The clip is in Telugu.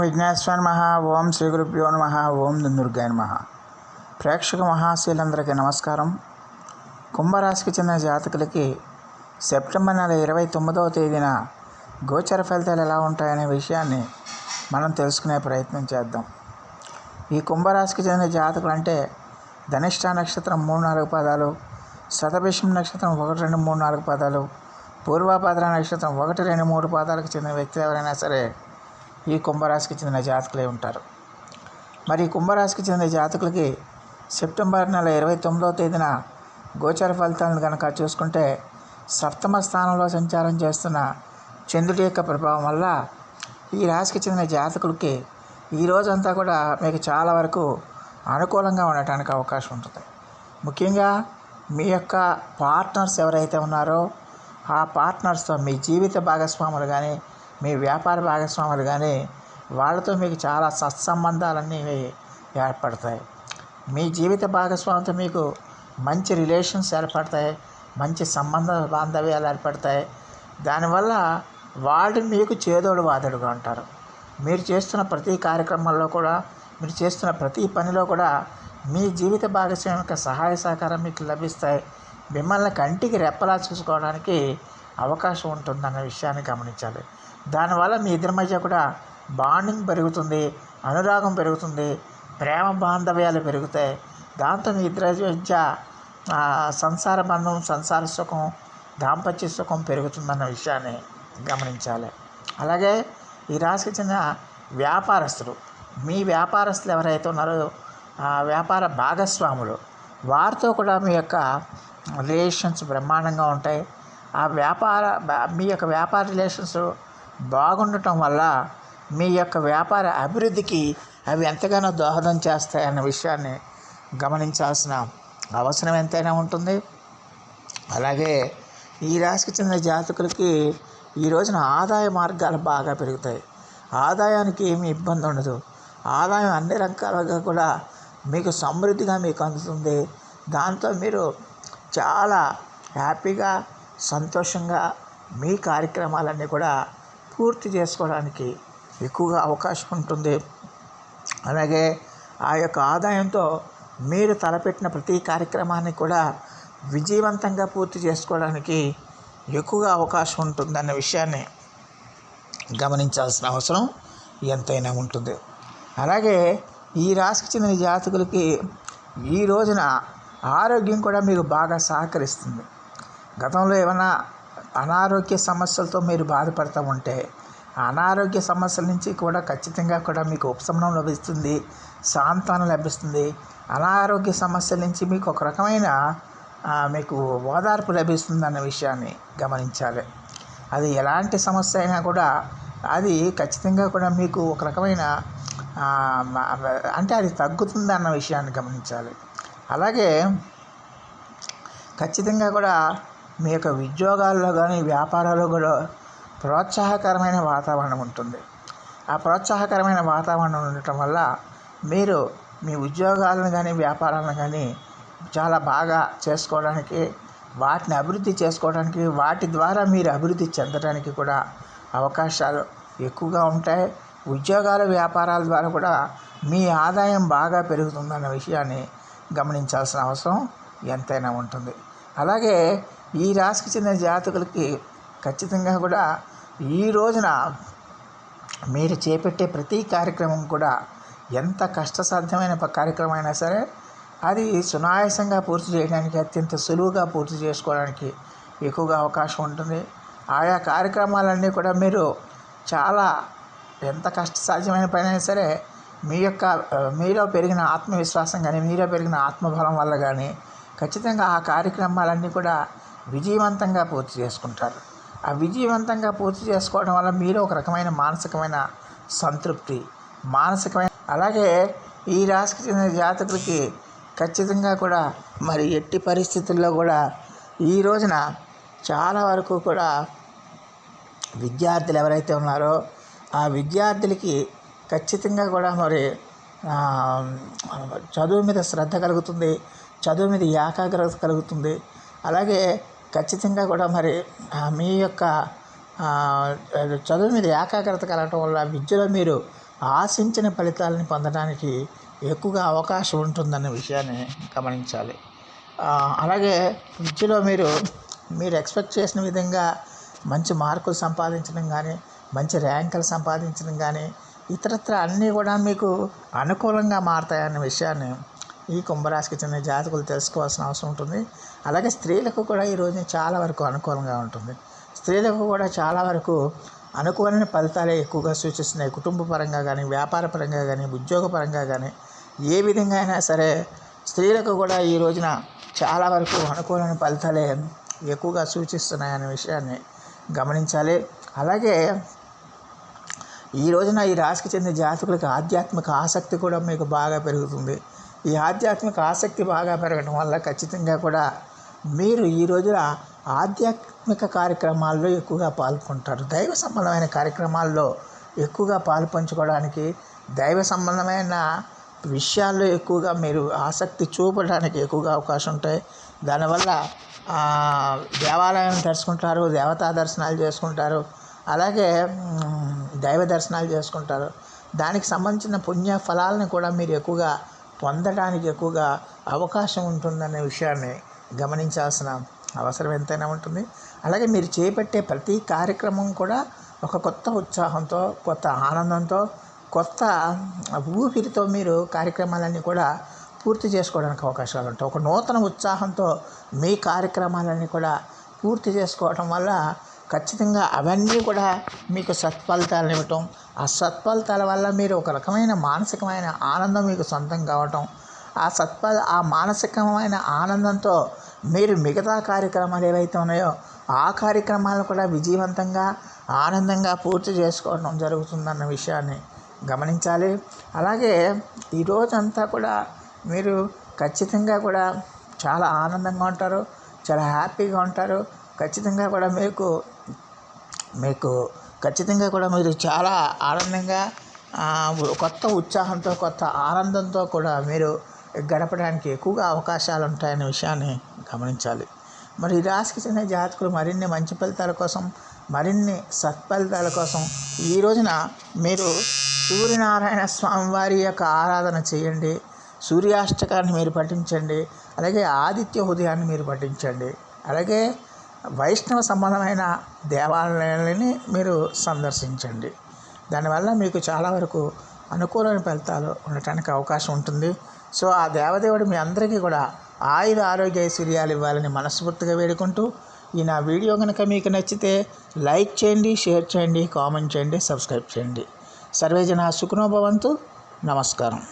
విఘ్నేశ్వర నమ ఓం శ్రీ గురుభ్యో నమ ఓం దుర్గాయ నమ. ప్రేక్షక మహాశీలందరికీ నమస్కారం. కుంభరాశికి చెందిన జాతకులకి సెప్టెంబర్ నెల ఇరవై తొమ్మిదవ తేదీన గోచర ఫలితాలు ఎలా ఉంటాయనే విషయాన్ని మనం తెలుసుకునే ప్రయత్నం చేద్దాం. ఈ కుంభరాశికి చెందిన జాతకులు అంటే ధనిష్ట నక్షత్రం మూడు నాలుగు పదాలు శతభిషం నక్షత్రం ఒకటి రెండు మూడు నాలుగు పదాలు పూర్వభద్ర నక్షత్రం ఒకటి రెండు మూడు పాదాలకు చెందిన వ్యక్తి ఎవరైనా సరే ఈ కుంభరాశికి చెందిన జాతకులే ఉంటారు. మరి కుంభరాశికి చెందిన జాతకులకి సెప్టెంబర్ నెల ఇరవై తొమ్మిదవ తేదీన గోచర ఫలితాలను కనుక చూసుకుంటే సప్తమ స్థానంలో సంచారం చేస్తున్న చంద్రుడి యొక్క ప్రభావం వల్ల ఈ రాశికి చెందిన జాతకులకి ఈ రోజంతా కూడా మీకు చాలా వరకు అనుకూలంగా ఉండటానికి అవకాశం ఉంటుంది. ముఖ్యంగా మీ యొక్క పార్ట్నర్స్ ఎవరైతే ఉన్నారో ఆ పార్ట్నర్స్తో మీ జీవిత భాగస్వాములు కానీ మీ వ్యాపార భాగస్వాములు కానీ వాళ్ళతో మీకు చాలా సత్సంబంధాలన్నీ ఏర్పడతాయి. మీ జీవిత భాగస్వామితో మీకు మంచి రిలేషన్స్ ఏర్పడతాయి మంచి సంబంధ బాంధవ్యాలు ఏర్పడతాయి. దానివల్ల వాళ్ళు మీకు చేదోడు వాదడుగా ఉంటారు. మీరు చేస్తున్న ప్రతి కార్యక్రమంలో కూడా మీరు చేస్తున్న ప్రతి పనిలో కూడా మీ జీవిత భాగస్వామి యొక్క సహాయ సహకారం మీకు లభిస్తాయి. మిమ్మల్ని కంటికి రెప్పలా చూసుకోవడానికి అవకాశం ఉంటుందన్న విషయాన్ని గమనించాలి. దానివల్ల మీ ఇద్దరి మధ్య కూడా బాండింగ్ పెరుగుతుంది అనురాగం పెరుగుతుంది ప్రేమ బాంధవ్యాలు పెరుగుతాయి. దాంతో మీ ఇద్దరి మధ్య సంసార బంధం సంసార సుఖం దాంపత్య సుఖం పెరుగుతుందన్న విషయాన్ని గమనించాలి. అలాగే ఈ రాశికి చెందిన వ్యాపారస్తులు మీ వ్యాపారస్తులు ఎవరైతే ఉన్నారో వ్యాపార భాగస్వాములు వారితో కూడా మీ యొక్క రిలేషన్స్ బ్రహ్మాండంగా ఉంటాయి. ఆ వ్యాపార మీ యొక్క వ్యాపార రిలేషన్స్ బాగుండటం వల్ల మీ యొక్క వ్యాపార అభివృద్ధికి అవి ఎంతగానో దోహదం చేస్తాయన్న విషయాన్ని గమనించాల్సిన అవసరం ఎంతైనా ఉంటుంది. అలాగే ఈ రాశికి చెందిన జాతకులకి ఈ రోజున ఆదాయ మార్గాలు బాగా పెరుగుతాయి. ఆదాయానికి ఏమి ఇబ్బంది ఉండదు. ఆదాయం అన్ని రకాలుగా కూడా మీకు సమృద్ధిగా మీకు అందుతుంది. దాంతో మీరు చాలా హ్యాపీగా సంతోషంగా మీ కార్యక్రమాలన్నీ కూడా పూర్తి చేసుకోవడానికి ఎక్కువగా అవకాశం ఉంటుంది. అలాగే ఆ యొక్క ఆదాయంతో మీరు తలపెట్టిన ప్రతి కార్యక్రమాన్ని కూడా విజయవంతంగా పూర్తి చేసుకోవడానికి ఎక్కువగా అవకాశం ఉంటుందన్న విషయాన్ని గమనించాల్సిన అవసరం ఎంతైనా ఉంటుంది. అలాగే ఈ రాశికి చెందిన జాతకులకి ఈ రోజున ఆరోగ్యం కూడా మీకు బాగా సహకరిస్తుంది. గతంలో ఏమైనా అనారోగ్య సమస్యలతో మీరు బాధపడుతూ ఉంటే అనారోగ్య సమస్యల నుంచి కూడా ఖచ్చితంగా కూడా మీకు ఉపశమనం లభిస్తుంది సాంత్వనం లభిస్తుంది. అనారోగ్య సమస్యల నుంచి మీకు ఒక రకమైన మీకు ఓదార్పు లభిస్తుంది అన్న విషయాన్ని గమనించాలి. అది ఎలాంటి సమస్య అయినా కూడా అది ఖచ్చితంగా కూడా మీకు ఒక రకమైన అంటే అది తగ్గుతుంది అన్న విషయాన్ని గమనించాలి. అలాగే ఖచ్చితంగా కూడా మీ యొక్క ఉద్యోగాల్లో కానీ వ్యాపారాల్లో కూడా ప్రోత్సాహకరమైన వాతావరణం ఉంటుంది. ఆ ప్రోత్సాహకరమైన వాతావరణం ఉండటం వల్ల మీరు మీ ఉద్యోగాలను కానీ వ్యాపారాలను కానీ చాలా బాగా చేసుకోవడానికి వాటిని అభివృద్ధి చేసుకోవడానికి వాటి ద్వారా మీరు అభివృద్ధి చెందడానికి కూడా అవకాశాలు ఎక్కువగా ఉంటాయి. ఉద్యోగాల వ్యాపారాల ద్వారా కూడా మీ ఆదాయం బాగా పెరుగుతుందన్న విషయాన్ని గమనించాల్సిన అవసరం ఎంతైనా ఉంటుంది. అలాగే ఈ రాశికి చెందిన జాతకులకి ఖచ్చితంగా కూడా ఈ రోజున మీరు చేపట్టే ప్రతి కార్యక్రమం కూడా ఎంత కష్టసాధ్యమైన కార్యక్రమం అయినా సరే అది సునాయాసంగా పూర్తి చేయడానికి అత్యంత సులువుగా పూర్తి చేసుకోవడానికి ఎక్కువగా అవకాశం ఉంటుంది. ఆయా కార్యక్రమాలన్నీ కూడా మీరు చాలా ఎంత కష్టసాధ్యమైన పైన సరే మీ యొక్క మీలో పెరిగిన ఆత్మవిశ్వాసం కానీ మీలో పెరిగిన ఆత్మబలం వల్ల కానీ ఖచ్చితంగా ఆ కార్యక్రమాలన్నీ కూడా విజయవంతంగా పూర్తి చేసుకుంటారు. ఆ విజయవంతంగా పూర్తి చేసుకోవడం వల్ల మీరు ఒక రకమైన మానసికమైన సంతృప్తి మానసికమైన అలాగే ఈ రాశికి చెందిన జాతకులకి ఖచ్చితంగా కూడా మరి ఎట్టి పరిస్థితుల్లో కూడా ఈ రోజున చాలా వరకు కూడా విద్యార్థులు ఎవరైతే ఉన్నారో ఆ విద్యార్థులకి ఖచ్చితంగా కూడా మరి చదువు మీద శ్రద్ధ కలుగుతుంది చదువు మీద ఏకాగ్రత కలుగుతుంది. అలాగే ఖచ్చితంగా కూడా మరి మీ యొక్క చదువు మీద ఏకాగ్రత కలగటం వల్ల విద్యలో మీరు ఆశించిన ఫలితాలను పొందడానికి ఎక్కువగా అవకాశం ఉంటుందన్న విషయాన్ని గమనించాలి. అలాగే విద్యలో మీరు మీరు ఎక్స్పెక్ట్ చేసిన విధంగా మంచి మార్కులు సంపాదించడం కానీ మంచి ర్యాంకులు సంపాదించడం కానీ ఇతరత్ర అన్నీ కూడా మీకు అనుకూలంగా మారతాయన్న విషయాన్ని ఈ కుంభరాశికి చెందిన జాతకులు తెలుసుకోవాల్సిన అవసరం ఉంటుంది. అలాగే స్త్రీలకు కూడా ఈ రోజున చాలా వరకు అనుకూలంగా ఉంటుంది. స్త్రీలకు కూడా చాలా వరకు అనుకూలమైన ఫలితాలే ఎక్కువగా సూచిస్తున్నాయి. కుటుంబ పరంగా కానీ వ్యాపార పరంగా కానీ ఉద్యోగ పరంగా కానీ ఏ విధంగా అయినా సరే స్త్రీలకు కూడా ఈ రోజున చాలా వరకు అనుకూలమైన ఫలితాలే ఎక్కువగా సూచిస్తున్నాయనే విషయాన్ని గమనించాలి. అలాగే ఈ రోజున ఈ రాశికి చెందిన జాతకులకు ఆధ్యాత్మిక ఆసక్తి కూడా మీకు బాగా పెరుగుతుంది. ఈ ఆధ్యాత్మిక ఆసక్తి బాగా పెరగడం వల్ల ఖచ్చితంగా కూడా మీరు ఈ రోజున ఆధ్యాత్మిక కార్యక్రమాల్లో ఎక్కువగా పాల్గొంటారు. దైవ సంబంధమైన కార్యక్రమాల్లో ఎక్కువగా పాలు పంచుకోవడానికి దైవ సంబంధమైన విషయాల్లో ఎక్కువగా మీరు ఆసక్తి చూపడానికి ఎక్కువగా అవకాశం ఉంటాయి. దానివల్ల దేవాలయం దేవాలయాన్ని దర్శకుంటారు దేవతా దర్శనాలు చేసుకుంటారు అలాగే దైవ దర్శనాలు చేసుకుంటారు. దానికి సంబంధించిన పుణ్య ఫలాలను కూడా మీరు ఎక్కువగా పొందడానికి ఎక్కువగా అవకాశం ఉంటుందనే విషయాన్ని గమనించాల్సిన అవసరం ఎంతైనా ఉంటుంది. అలాగే మీరు చేపట్టే ప్రతి కార్యక్రమం కూడా ఒక కొత్త ఉత్సాహంతో కొత్త ఆనందంతో కొత్త ఊపిరితో మీరు కార్యక్రమాలన్నీ కూడా పూర్తి చేసుకోవడానికి అవకాశాలు ఉంటాయి. ఒక నూతన ఉత్సాహంతో మీ కార్యక్రమాలన్నీ కూడా పూర్తి చేసుకోవడం వల్ల ఖచ్చితంగా అవన్నీ కూడా మీకు సత్ఫలితాలను ఇవ్వటం ఆ సత్ఫలితాల వల్ల మీరు ఒక రకమైన మానసికమైన ఆనందం మీకు సొంతం కావటం ఆ సత్ఫల ఆ మానసికమైన ఆనందంతో మీరు మిగతా కార్యక్రమాలు ఏవైతే ఉన్నాయో ఆ కార్యక్రమాలను కూడా విజయవంతంగా ఆనందంగా పూర్తి చేసుకోవడం జరుగుతుందన్న విషయాన్ని గమనించాలి. అలాగే ఈరోజంతా కూడా మీరు ఖచ్చితంగా కూడా చాలా ఆనందంగా ఉంటారు చాలా హ్యాపీగా ఉంటారు. ఖచ్చితంగా కూడా మీకు మీకు ఖచ్చితంగా కూడా మీరు చాలా ఆనందంగా కొత్త ఉత్సాహంతో కొత్త ఆనందంతో కూడా మీరు గడపడానికి ఎక్కువగా అవకాశాలు ఉంటాయనే విషయాన్ని గమనించాలి. మరి ఈ రాశికి చెందిన జాతకులు మరిన్ని మంచి ఫలితాల కోసం మరిన్ని సత్ఫలితాల కోసం ఈ రోజున మీరు సూర్యనారాయణ స్వామి వారి యొక్క ఆరాధన చేయండి. సూర్యాష్టకాన్ని మీరు పఠించండి. అలాగే ఆదిత్య ఉదయాన్ని మీరు పఠించండి. అలాగే వైష్ణవ సంబంధమైన దేవాలయాలని మీరు సందర్శించండి. దానివల్ల మీకు చాలా వరకు అనుకూలమైన ఫలితాలు ఉండటానికి అవకాశం ఉంటుంది. సో ఆ దేవదేవుడు మీ అందరికీ కూడా ఆయుర ఆరోగ్య ఐశ్వర్యాలు ఇవ్వాలని మనస్ఫూర్తిగా వేడుకుంటూ ఈ నా వీడియో కనుక మీకు నచ్చితే లైక్ చేయండి షేర్ చేయండి కామెంట్ చేయండి సబ్స్క్రైబ్ చేయండి. సర్వేజన సుఖనోభవంతు నమస్కారం.